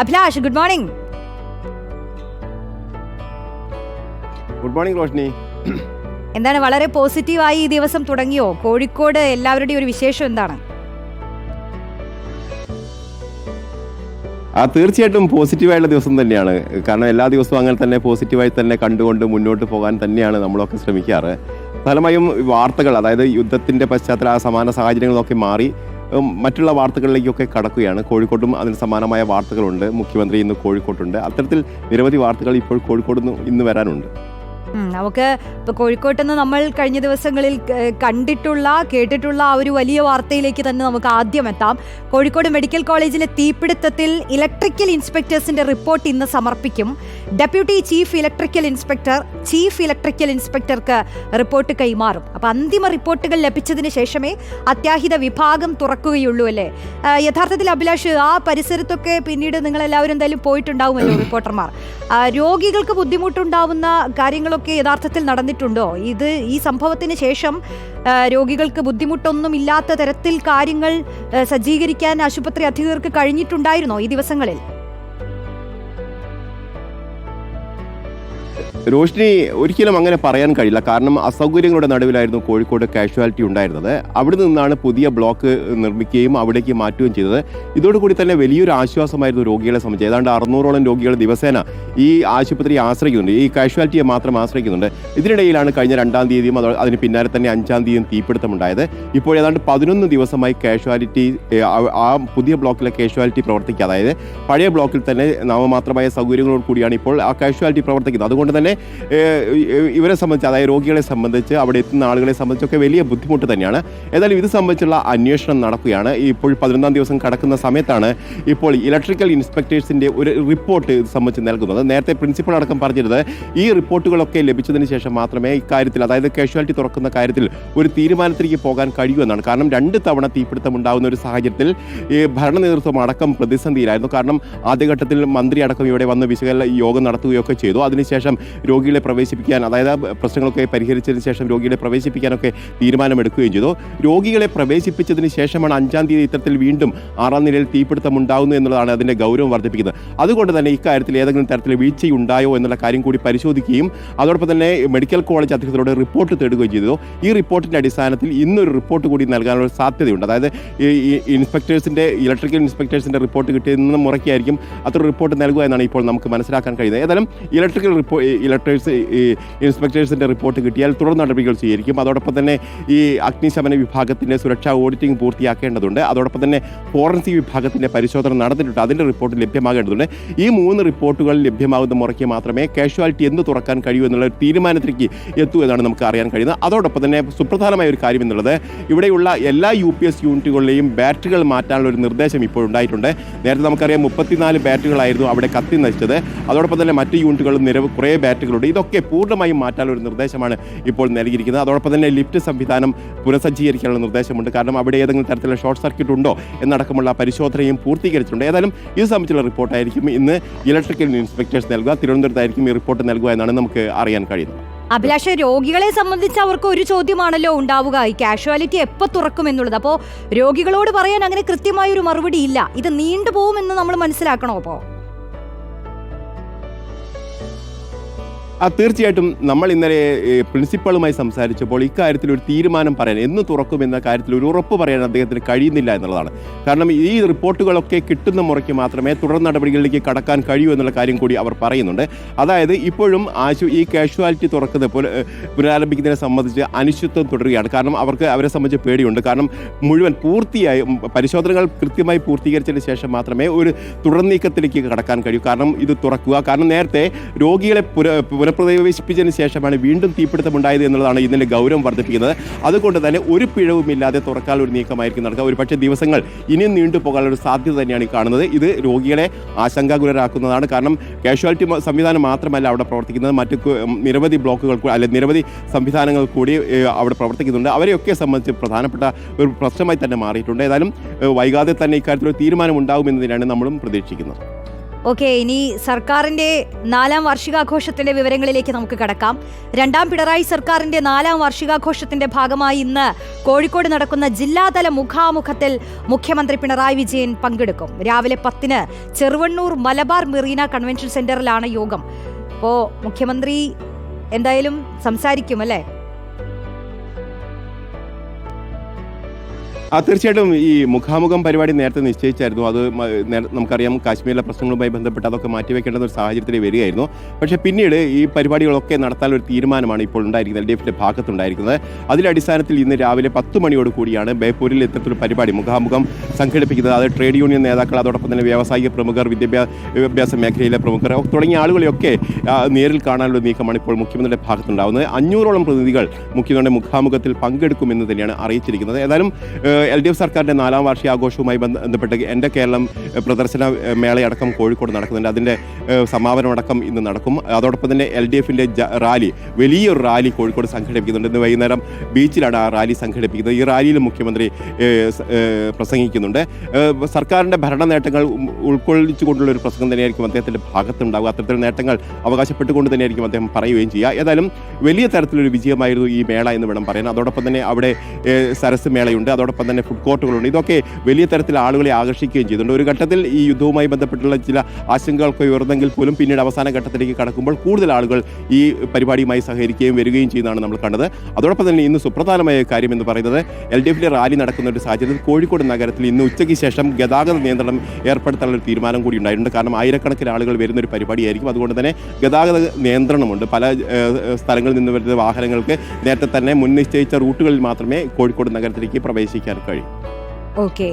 Abhilash good morning good morning Roshni എന്താണ് വളരെ പോസിറ്റീവായി ഈ ദിവസം തുടങ്ങിയോ? കോഴിക്കോട് എല്ലാവരുടെയും ഒരു വിശേഷം എന്താണ്? ആ തീർച്ചയായിട്ടും പോസിറ്റീവായുള്ള ദിവസം തന്നെയാണ്. കാരണം എല്ലാ ദിവസവും അങ്ങനെ തന്നെ പോസിറ്റീവായി തന്നെ കണ്ടുകൊണ്ട് മുന്നോട്ട് പോകാൻ തന്നെയാണ് നമ്മളൊക്കെ ശ്രമിക്കാറ്. ഫലമായും വാർത്തകൾ അതായത് യുദ്ധത്തിന്റെ പശ്ചാത്തല ആ സമാന സാഹചര്യങ്ങളൊക്കെ മാറി. മറ്റുള്ള വാർത്തകളിലേക്കൊക്കെ കടക്കുകയാണ്. കോഴിക്കോട്ടും അതിന് സമാനമായ വാർത്തകളുണ്ട്. മുഖ്യമന്ത്രി ഇന്ന് കോഴിക്കോട്ടുണ്ട്. അത്തരത്തിൽ നിരവധി വാർത്തകൾ ഇപ്പോൾ കോഴിക്കോട് ഇന്ന് വരാനുണ്ട്. നമുക്ക് ഇപ്പൊ കോഴിക്കോട്ട് നിന്ന് നമ്മൾ കഴിഞ്ഞ ദിവസങ്ങളിൽ കണ്ടിട്ടുള്ള കേട്ടിട്ടുള്ള ആ ഒരു വലിയ വാർത്തയിലേക്ക് തന്നെ നമുക്ക് ആദ്യം എത്താം. കോഴിക്കോട് മെഡിക്കൽ കോളേജിലെ തീപിടുത്തത്തിൽ ഇലക്ട്രിക്കൽ ഇൻസ്പെക്ടേഴ്സിന്റെ റിപ്പോർട്ട് ഇന്ന് സമർപ്പിക്കും. Deputy chief electrical inspector chief electrical ഇൻസ്പെക്ടർക്ക് report കൈമാറും. അപ്പൊ അന്തിമ റിപ്പോർട്ടുകൾ ലഭിച്ചതിന് ശേഷമേ അത്യാഹിത വിഭാഗം തുറക്കുകയുള്ളൂ അല്ലേ? യഥാർത്ഥത്തിൽ അഭിലാഷ് ആ പരിസരത്തൊക്കെ പിന്നീട് നിങ്ങൾ എല്ലാവരും എന്തായാലും പോയിട്ടുണ്ടാവുമല്ലോ റിപ്പോർട്ടർമാർ. രോഗികൾക്ക് ബുദ്ധിമുട്ടുണ്ടാവുന്ന കാര്യങ്ങളൊക്കെ യഥാർത്ഥത്തിൽ നടന്നിട്ടുണ്ടോ? ഇത് ഈ സംഭവത്തിന് ശേഷം രോഗികൾക്ക് ബുദ്ധിമുട്ടൊന്നും ഇല്ലാത്ത തരത്തിൽ കാര്യങ്ങൾ സജ്ജീകരിക്കാൻ ആശുപത്രി അധികൃതർക്ക് കഴിഞ്ഞിട്ടുണ്ടായിരുന്നോ ഈ ദിവസങ്ങളിൽ? റോഷിനി ഒരിക്കലും അങ്ങനെ പറയാൻ കഴിയില്ല. കാരണം അസൗകര്യങ്ങളുടെ നടുവിലായിരുന്നു കോഴിക്കോട് കാഷ്വാലിറ്റി ഉണ്ടായിരുന്നത്. അവിടെ നിന്നാണ് പുതിയ ബ്ലോക്ക് നിർമ്മിക്കുകയും അവിടേക്ക് മാറ്റുകയും ചെയ്തത്. ഇതോടുകൂടി തന്നെ വലിയൊരു ആശ്വാസമായിരുന്നു രോഗികളെ സംബന്ധിച്ച്. ഏതാണ്ട് അറുന്നൂറോളം രോഗികൾ ദിവസേന ഈ ആശുപത്രിയെ ആശ്രയിക്കുന്നുണ്ട്. ഈ കാഷ്വാലിറ്റിയെ മാത്രം ആശ്രയിക്കുന്നുണ്ട്. ഇതിനിടയിലാണ് കഴിഞ്ഞ രണ്ടാം തീയതിയും അത് അതിന് പിന്നാലെ തന്നെ അഞ്ചാം തീയതിയും തീപിടുത്തമുണ്ടായത്. ഇപ്പോൾ ഏതാണ്ട് പതിനൊന്ന് ദിവസമായി കാഷ്വാലിറ്റി ആ പുതിയ ബ്ലോക്കിലെ കാഷ്വാലിറ്റി പ്രവർത്തിക്കുക. അതായത് പഴയ ബ്ലോക്കിൽ തന്നെ നാമമാത്രമായ സൗകര്യങ്ങളോട് കൂടിയാണ് ഇപ്പോൾ ആ കാഷ്വാലിറ്റി പ്രവർത്തിക്കുന്നത്. അതുകൊണ്ട് തന്നെ ഇവരെ സംബന്ധിച്ച് അതായത് രോഗികളെ സംബന്ധിച്ച് അവിടെ എത്തുന്ന ആളുകളെ സംബന്ധിച്ചൊക്കെ വലിയ ബുദ്ധിമുട്ട് തന്നെയാണ്. ഏതായാലും ഇത് സംബന്ധിച്ചുള്ള അന്വേഷണം നടക്കുകയാണ്. ഇപ്പോൾ പതിനൊന്നാം ദിവസം കടക്കുന്ന സമയത്താണ് ഇപ്പോൾ ഇലക്ട്രിക്കൽ ഇൻസ്പെക്ടേഴ്സിന്റെ ഒരു റിപ്പോർട്ട് ഇത് സംബന്ധിച്ച് നൽകുന്നത്. നേരത്തെ പ്രിൻസിപ്പൽ അടക്കം പറഞ്ഞിരുന്നത് ഈ റിപ്പോർട്ടുകളൊക്കെ ലഭിച്ചതിന് ശേഷം മാത്രമേ ഇക്കാര്യത്തിൽ അതായത് കാഷ്വാലിറ്റി തുറക്കുന്ന കാര്യത്തിൽ ഒരു തീരുമാനത്തിലേക്ക് പോകാൻ കഴിയൂ എന്നാണ്. കാരണം രണ്ട് തവണ തീപിടുത്തം ഉണ്ടാകുന്ന ഒരു സാഹചര്യത്തിൽ ഈ ഭരണ നേതൃത്വം അടക്കം പ്രതിസന്ധിയിലായിരുന്നു. കാരണം ആദ്യഘട്ടത്തിൽ മന്ത്രി അടക്കം ഇവിടെ വന്ന് വിശകലന യോഗം നടത്തുകയൊക്കെ ചെയ്തു. അതിനുശേഷം രോഗികളെ പ്രവേശിപ്പിക്കാൻ അതായത് പ്രശ്നങ്ങളൊക്കെ പരിഹരിച്ചതിന് ശേഷം രോഗികളെ പ്രവേശിപ്പിക്കാനൊക്കെ തീരുമാനമെടുക്കുകയും ചെയ്തു. രോഗികളെ പ്രവേശിപ്പിച്ചതിന് ശേഷമാണ് അഞ്ചാം തീയതി ഇത്തരത്തിൽ വീണ്ടും ആറാം നിലയിൽ തീപിടുത്തം ഉണ്ടാകുന്നു എന്നുള്ളതാണ് അതിന്റെ ഗൗരവം വർദ്ധിപ്പിക്കുന്നത്. അതുകൊണ്ട് തന്നെ ഇക്കാര്യത്തിൽ ഏതെങ്കിലും തരത്തിൽ വീഴ്ചയുണ്ടായോ എന്നുള്ള കാര്യം കൂടി പരിശോധിക്കുകയും അതോടൊപ്പം തന്നെ മെഡിക്കൽ കോളേജ് അധികൃതരോട് റിപ്പോർട്ട് തേടുകയും ചെയ്തു. ഈ റിപ്പോർട്ടിന്റെ അടിസ്ഥാനത്തിൽ ഇന്നൊരു റിപ്പോർട്ട് കൂടി നൽകാനുള്ള സാധ്യതയുണ്ട്. അതായത് ഈ ഇൻസ്പെക്ടേഴ്സിന്റെ ഇലക്ട്രിക്കൽ ഇൻസ്പെക്ടേഴ്സിന്റെ റിപ്പോർട്ട് കിട്ടിയതിൽ മുറയ്ക്കായിരിക്കും അത്ര റിപ്പോർട്ട് നൽകുക എന്നാണ് ഇപ്പോൾ നമുക്ക് മനസ്സിലാക്കാൻ കഴിയുന്നത്. ഏതായാലും ഇലക്ട്രിക്കൽ റിപ്പോ ഇലക്ട്രേഴ്സ് ഇൻസ്പെക്ടേഴ്സിന്റെ റിപ്പോർട്ട് കിട്ടിയാൽ തുടർ നടപടികൾ സ്വീകരിക്കും. അതോടൊപ്പം തന്നെ ഈ അഗ്നിശമന വിഭാഗത്തിന്റെ സുരക്ഷാ ഓഡിറ്റിംഗ് പൂർത്തിയാക്കേണ്ടതുണ്ട്. അതോടൊപ്പം തന്നെ ഫോറൻസിക് വിഭാഗത്തിന്റെ പരിശോധന നടന്നിട്ടുണ്ട്. അതിന്റെ റിപ്പോർട്ട് ലഭ്യമാകേണ്ടതുണ്ട്. ഈ മൂന്ന് റിപ്പോർട്ടുകൾ ലഭ്യമാകുന്ന മുറയ്ക്ക് മാത്രമേ കാഷ്വാലിറ്റി എന്ന് തുറക്കാൻ കഴിയൂ എന്നുള്ള തീരുമാനത്തിലേക്ക് എത്തൂ എന്നാണ് നമുക്ക് അറിയാൻ കഴിയുന്നത്. അതോടൊപ്പം തന്നെ സുപ്രധാനമായ ഒരു കാര്യം എന്നുള്ളത് ഇവിടെയുള്ള എല്ലാ യു പി എസ് യൂണിറ്റുകളിലെയും ബാറ്ററികൾ മാറ്റാനുള്ള ഒരു നിർദ്ദേശം ഇപ്പോൾ ഉണ്ടായിട്ടുണ്ട്. നേരത്തെ നമുക്കറിയാം മുപ്പത്തിനാല് ബാറ്ററികളായിരുന്നു അവിടെ കത്തി നശിച്ചത്. അതോടൊപ്പം തന്നെ മറ്റ് യൂണിറ്റുകളും നിരവ് കുറേ ബാറ്ററികളുണ്ട് ഇതൊക്കെ പൂർണമായും മാറ്റാനുള്ള ഒരു നിർദ്ദേശമാണ് ഇപ്പോൾ നൽകിയിരിക്കുന്നത്. അതോടൊപ്പം തന്നെ ലിഫ്റ്റ് സംവിധാനം പുനഃസജ്ജീകരിക്കാനുള്ള നിർദ്ദേശമുണ്ട്. കാരണം അവിടെ ഏതെങ്കിലും തരത്തിലുള്ള ഷോർട്ട് സർക്യൂട്ട് ഉണ്ടോ എന്നടക്കമുള്ള പരിശോധനയും പൂർത്തീകരിച്ചിട്ടുണ്ട്. ഏതായാലും ഇത് സംബന്ധിച്ചുള്ള റിപ്പോർട്ടായിരിക്കും. ഇന്ന് ഇലക്ട്രിക്കൽ ഇൻസ്പെക്ടേഴ്സ് നൽകുക തിരുവനന്തപുരത്തായിരിക്കും ഈ റിപ്പോർട്ട് നൽകുക എന്നാണ് നമുക്ക് അറിയാൻ കഴിയുന്നത്. അഭിലാഷ രോഗികളെ സംബന്ധിച്ച് അവർക്ക് ഒരു ചോദ്യമാണല്ലോ ഉണ്ടാവുക. ഈ കാഷ്വാലിറ്റി എപ്പോൾ തുറക്കും എന്നുള്ളത്. അപ്പോൾ രോഗികളോട് പറയാൻ അങ്ങനെ കൃത്യമായ ഒരു മറുപടി ഇല്ല ഇത് നീണ്ടുപോകുമെന്ന് നമ്മൾ മനസ്സിലാക്കണോ അപ്പോൾ ആ തീർച്ചയായിട്ടും നമ്മൾ ഇന്നലെ പ്രിൻസിപ്പളുമായി സംസാരിച്ചപ്പോൾ ഇക്കാര്യത്തിൽ ഒരു തീരുമാനം പറയാൻ എന്ന് തുറക്കും എന്ന കാര്യത്തിൽ ഒരു ഉറപ്പ് പറയാൻ അദ്ദേഹത്തിന് കഴിയുന്നില്ല എന്നുള്ളതാണ്. കാരണം ഈ റിപ്പോർട്ടുകളൊക്കെ കിട്ടുന്ന മുറയ്ക്ക് മാത്രമേ തുടർ നടപടികളിലേക്ക് കടക്കാൻ കഴിയൂ എന്നുള്ള കാര്യം കൂടി അവർ പറയുന്നുണ്ട്. അതായത് ഇപ്പോഴും ആശു ഈ കാഷ്വാലിറ്റി തുറക്കുന്ന പുന- പുനരാരംഭിക്കുന്നതിനെ സംബന്ധിച്ച് അനിശ്ചിത്വം തുടരുകയാണ്. കാരണം അവർക്ക് അവരെ സംബന്ധിച്ച് പേടിയുണ്ട്. കാരണം മുഴുവൻ പൂർത്തിയായി പരിശോധനകൾ കൃത്യമായി പൂർത്തീകരിച്ചതിന് ശേഷം മാത്രമേ ഒരു തുടർ നീക്കത്തിലേക്ക് കടക്കാൻ കഴിയൂ. കാരണം ഇത് തുറക്കുക. കാരണം നേരത്തെ രോഗികളെ പുന പുനഃപ്രവേശിപ്പിച്ചതിന് ശേഷമാണ് വീണ്ടും തീപിടുത്തമുണ്ടായത് എന്നുള്ളതാണ് ഇതിന്റെ ഗൗരവം വർദ്ധിപ്പിക്കുന്നത്. അതുകൊണ്ട് തന്നെ ഒരു പിഴവുമില്ലാതെ തുറക്കാൻ ഒരു നീക്കമായിരിക്കും നടക്കുക. ഒരു പക്ഷേ ദിവസങ്ങൾ ഇനിയും നീണ്ടുപോകാനുള്ള ഒരു സാധ്യത തന്നെയാണ് ഈ കാണുന്നത്. ഇത് രോഗികളെ ആശങ്കാകുലരാക്കുന്നതാണ്. കാരണം കാഷ്വാലിറ്റി സംവിധാനം മാത്രമല്ല അവിടെ പ്രവർത്തിക്കുന്നത്. മറ്റ് നിരവധി ബ്ലോക്കുകൾ അല്ലെങ്കിൽ അല്ലെ നിരവധി സംവിധാനങ്ങൾ കൂടി അവിടെ പ്രവർത്തിക്കുന്നുണ്ട്. അവരെയൊക്കെ സംബന്ധിച്ച് പ്രധാനപ്പെട്ട ഒരു പ്രശ്നമായി തന്നെ മാറിയിട്ടുണ്ട്. ഏതായാലും വൈകാതെ തന്നെ ഇക്കാര്യത്തിൽ ഒരു തീരുമാനം ഉണ്ടാകുമെന്നതിനാണ് നമ്മളും പ്രതീക്ഷിക്കുന്നത്. ഓക്കെ ഇനി സർക്കാരിന്റെ നാലാം വാർഷികാഘോഷത്തിന്റെ വിവരങ്ങളിലേക്ക് നമുക്ക് കടക്കാം. രണ്ടാം പിണറായി സർക്കാരിന്റെ നാലാം വാർഷികാഘോഷത്തിന്റെ ഭാഗമായി ഇന്ന് കോഴിക്കോട് നടക്കുന്ന ജില്ലാതല മുഖാമുഖത്തിൽ മുഖ്യമന്ത്രി പിണറായി വിജയൻ പങ്കെടുക്കും. രാവിലെ പത്തിന് ചെറുവണ്ണൂർ മലബാർ മെറീന കൺവെൻഷൻ സെന്ററിലാണ് യോഗം. അപ്പോൾ മുഖ്യമന്ത്രി എന്തായാലും സംസാരിക്കും അല്ലേ? ആ തീർച്ചയായിട്ടും ഈ മുഖാമുഖം പരിപാടി നേരത്തെ നിശ്ചയിച്ചായിരുന്നു. അത് നമുക്കറിയാം കാശ്മീരിലെ പ്രശ്നങ്ങളുമായി ബന്ധപ്പെട്ട് അതൊക്കെ മാറ്റിവെക്കേണ്ട ഒരു സാഹചര്യത്തിൽ വരികയായിരുന്നു. പക്ഷേ പിന്നീട് ഈ പരിപാടികളൊക്കെ നടത്താൻ ഒരു തീരുമാനമാണ് ഇപ്പോൾ ഉണ്ടായിരിക്കുന്നത്. എൽ ഡി എഫിന്റെ ഭാഗത്തുണ്ടായിരിക്കുന്നത്. അതിന്റെ അടിസ്ഥാനത്തിൽ ഇന്ന് രാവിലെ പത്ത് മണിയോട് കൂടിയാണ് ബേപ്പൂരിൽ ഇത്തരത്തിലൊരു പരിപാടി മുഖാമുഖം സംഘടിപ്പിക്കുന്നത്. അത് ട്രേഡ് യൂണിയൻ നേതാക്കൾ അതോടൊപ്പം തന്നെ വ്യാവസായിക പ്രമുഖർ വിദ്യാഭ്യാസ വിദ്യാഭ്യാസ മേഖലയിലെ പ്രമുഖർ തുടങ്ങിയ ആളുകളെയൊക്കെ നേരിൽ കാണാനുള്ള നീക്കമാണ് ഇപ്പോൾ മുഖ്യമന്ത്രിയുടെ ഭാഗത്തുണ്ടാകുന്നത് അഞ്ഞൂറോളം പ്രതിനിധികൾ മുഖ്യമന്ത്രിയുടെ മുഖാമുഖത്തിൽ പങ്കെടുക്കുമെന്ന് തന്നെയാണ് അറിയിച്ചിരിക്കുന്നത്. ഏതായാലും എൽ ഡി എഫ് സർക്കാരിന്റെ നാലാം വാർഷികാഘോഷവുമായി ബന്ധപ്പെട്ട് എന്റെ കേരളം പ്രദർശന മേളയടക്കം കോഴിക്കോട് നടക്കുന്നുണ്ട്. അതിന്റെ സമാപനമടക്കം ഇന്ന് നടക്കും. അതോടൊപ്പം തന്നെ എൽ ഡി എഫിന്റെ റാലി വലിയൊരു റാലി കോഴിക്കോട് സംഘടിപ്പിക്കുന്നുണ്ട്. ഇന്ന് വൈകുന്നേരം ബീച്ചിലാണ് ആ റാലി സംഘടിപ്പിക്കുന്നത്. ഈ റാലിയിൽ മുഖ്യമന്ത്രി പ്രസംഗിക്കുന്നുണ്ട്. സർക്കാരിന്റെ ഭരണ നേട്ടങ്ങൾ ഉൾക്കൊള്ളിച്ചു ഉൾക്കൊള്ളിച്ചുകൊണ്ടുള്ള ഒരു പ്രസംഗം തന്നെയായിരിക്കും അദ്ദേഹത്തിന്റെ ഭാഗത്തുണ്ടാവുക. അത്തരത്തിൽ നേട്ടങ്ങൾ അവകാശപ്പെട്ടുകൊണ്ട് തന്നെയായിരിക്കും അദ്ദേഹം പറയുകയും ചെയ്യുക. ഏതായാലും വലിയ തരത്തിലൊരു വിജയമായിരുന്നു ഈ മേള എന്ന് വേണം പറയാൻ. അതോടൊപ്പം തന്നെ അവിടെ സരസ് മേളയുണ്ട്. അതോടൊപ്പം തന്നെ ഫുഡ് കോർട്ടുകളുണ്ട് ഇതൊക്കെ വലിയ തരത്തിൽ ആളുകളെ ആകർഷിക്കുകയും ചെയ്തിട്ടുണ്ട്. ഒരു ഘട്ടത്തിൽ ഈ യുദ്ധവുമായി ബന്ധപ്പെട്ടുള്ള ചില ആശങ്കകളൊക്കെ ഉയർന്നെങ്കിൽ പോലും പിന്നീട് അവസാന ഘട്ടത്തിലേക്ക് കടക്കുമ്പോൾ കൂടുതൽ ആളുകൾ ഈ പരിപാടിയുമായി സഹകരിക്കുകയും വരികയും ചെയ്യുന്നതാണ് നമ്മൾ കണ്ടത്. അതോടൊപ്പം തന്നെ ഇന്ന് സുപ്രധാനമായ കാര്യം എന്ന് പറയുന്നത് എൽ ഡി എഫിലെ റാലി നടക്കുന്ന ഒരു സാഹചര്യത്തിൽ കോഴിക്കോട് നഗരത്തിൽ ഇന്ന് ഉച്ചയ്ക്ക് ശേഷം ഗതാഗത നിയന്ത്രണം ഏർപ്പെടുത്താനുള്ള ഒരു തീരുമാനം കൂടി ഉണ്ടായിട്ടുണ്ട്. കാരണം ആയിരക്കണക്കിന് ആളുകൾ വരുന്ന ഒരു പരിപാടിയായിരിക്കും. അതുകൊണ്ട് തന്നെ ഗതാഗത നിയന്ത്രണമുണ്ട്. പല സ്ഥലങ്ങളിൽ നിന്ന് വരുന്ന വാഹനങ്ങൾക്ക് നേരത്തെ തന്നെ മുൻനിശ്ചയിച്ച റൂട്ടുകളിൽ മാത്രമേ കോഴിക്കോട് നഗരത്തിലേക്ക് പ്രവേശിക്കാൻ കഴിയൂ. ഓക്കെ.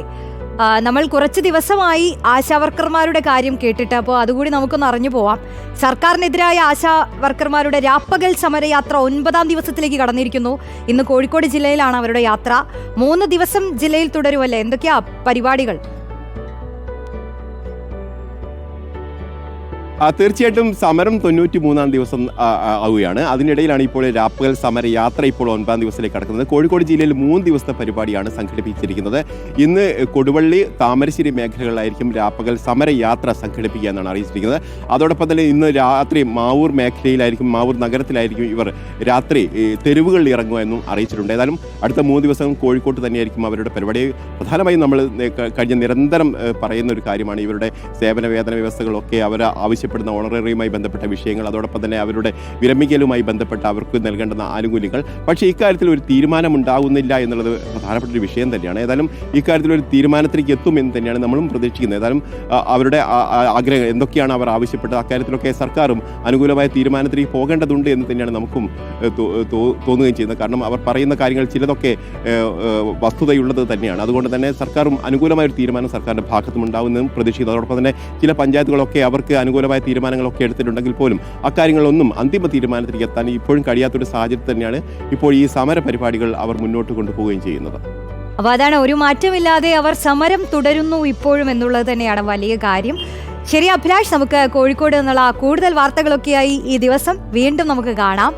നമ്മൾ കുറച്ച് ദിവസമായി ആശാവർക്കർമാരുടെ കാര്യം കേട്ടിട്ട് അപ്പോൾ അതുകൂടി നമുക്കൊന്ന് അറിഞ്ഞു പോവാം. സർക്കാരിനെതിരായ ആശാ വർക്കർമാരുടെ രാപ്പകൽ സമരയാത്ര ഒൻപതാം ദിവസത്തിലേക്ക് കടന്നിരിക്കുന്നു. ഇന്ന് കോഴിക്കോട് ജില്ലയിലാണ് അവരുടെ യാത്ര. മൂന്ന് ദിവസം ജില്ലയിൽ തുടരുമല്ലേ എന്തൊക്കെയാ പരിപാടികൾ? തീർച്ചയായിട്ടും സമരം തൊണ്ണൂറ്റി മൂന്നാം ദിവസം ആവുകയാണ്. അതിനിടയിലാണ് ഇപ്പോൾ രാപ്പകൽ സമര യാത്ര ഇപ്പോൾ ഒൻപതാം ദിവസത്തിലേക്ക് കടക്കുന്നത്. കോഴിക്കോട് ജില്ലയിൽ മൂന്ന് ദിവസത്തെ പരിപാടിയാണ് സംഘടിപ്പിച്ചിരിക്കുന്നത്. ഇന്ന് കൊടുവള്ളി താമരശ്ശേരി മേഖലകളിലായിരിക്കും രാപ്പകൽ സമര യാത്ര സംഘടിപ്പിക്കുക എന്നാണ് അറിയിച്ചിരിക്കുന്നത്. അതോടൊപ്പം തന്നെ ഇന്ന് രാത്രി മാവൂർ മേഖലയിലായിരിക്കും മാവൂർ നഗരത്തിലായിരിക്കും ഇവർ രാത്രി തെരുവുകളിൽ ഇറങ്ങുക എന്നും അറിയിച്ചിട്ടുണ്ട്. ഏതായാലും അടുത്ത മൂന്ന് ദിവസം കോഴിക്കോട്ട് തന്നെയായിരിക്കും അവരുടെ പരിപാടി. പ്രധാനമായും നമ്മൾ കഴിഞ്ഞ നിരന്തരം പറയുന്ന ഒരു കാര്യമാണ് ഇവരുടെ സേവന വേതന വ്യവസ്ഥകളൊക്കെ അവർ ആവശ്യപ്പെടുന്ന ഓണറേറിയുമായി ബന്ധപ്പെട്ട വിഷയങ്ങൾ അതോടൊപ്പം തന്നെ അവരുടെ വിരമിക്കലുമായി ബന്ധപ്പെട്ട അവർക്ക് നൽകേണ്ടുന്ന ആനുകൂല്യങ്ങൾ. പക്ഷേ ഇക്കാര്യത്തിൽ ഒരു തീരുമാനം ഉണ്ടാകുന്നില്ല എന്നുള്ളത് പ്രധാനപ്പെട്ട ഒരു വിഷയം തന്നെയാണ്. ഏതായാലും ഇക്കാര്യത്തിൽ ഒരു തീരുമാനത്തിലേക്ക് എത്തും എന്ന് തന്നെയാണ് നമ്മളും പ്രതീക്ഷിക്കുന്നത്. ഏതായാലും അവരുടെ ആഗ്രഹം എന്തൊക്കെയാണ് അവർ ആവശ്യപ്പെട്ടത്? അക്കാര്യത്തിലൊക്കെ സർക്കാരും അനുകൂലമായ തീരുമാനത്തിലേക്ക് പോകേണ്ടതുണ്ട് എന്ന് തന്നെയാണ് നമുക്കും തോന്നുകയും ചെയ്യുന്നത്. കാരണം അവർ പറയുന്ന കാര്യങ്ങൾ ചിലതൊക്കെ വസ്തുതയുള്ളത് തന്നെയാണ്. അതുകൊണ്ട് തന്നെ സർക്കാരും അനുകൂലമായ ഒരു തീരുമാനം സർക്കാരിന്റെ ഭാഗത്തും ഉണ്ടാകുമെന്നും പ്രതീക്ഷിക്കുന്നു. അതോടൊപ്പം തന്നെ ചില പഞ്ചായത്തുകളൊക്കെ അവർക്ക് അനുകൂലമായ തീരുമാനങ്ങളൊക്കെ എടുത്തിട്ടുണ്ടെങ്കിൽ പോലും അക്കാര്യങ്ങളൊന്നും അന്തിമ തീരുമാനത്തിലേക്ക് എത്താൻ ഇപ്പോഴും കഴിയാത്തൊരു സാഹചര്യത്തിൽ തന്നെയാണ് ഇപ്പോൾ ഈ സമര പരിപാടികൾ അവർ മുന്നോട്ട് കൊണ്ടുപോവുകയും ചെയ്യുന്നത്. അപ്പൊ അതാണ് ഒരു മാറ്റമില്ലാതെ അവർ സമരം തുടരുന്നു ഇപ്പോഴും എന്നുള്ളത് തന്നെയാണ് വലിയ കാര്യം. ശരി അഭിലാഷ് നമുക്ക് കോഴിക്കോട് നിന്നുള്ള കൂടുതൽ വാർത്തകളൊക്കെയായി ഈ ദിവസം വീണ്ടും നമുക്ക് കാണാം.